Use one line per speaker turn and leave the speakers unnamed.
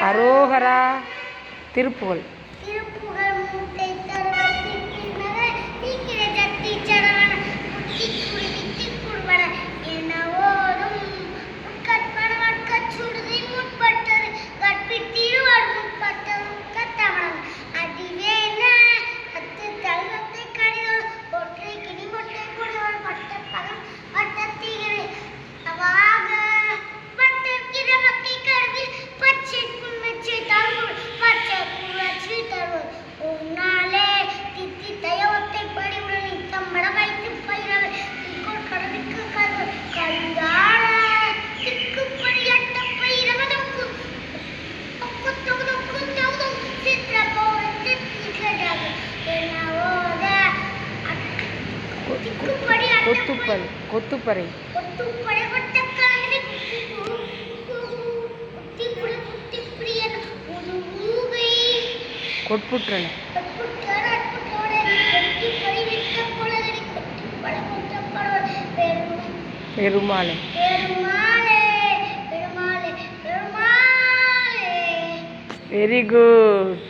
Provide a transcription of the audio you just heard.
அரோகரா திருப்புகழ். பெருமாளை.
பெருமாளே பெருமாளே பெருமாளே.
Very good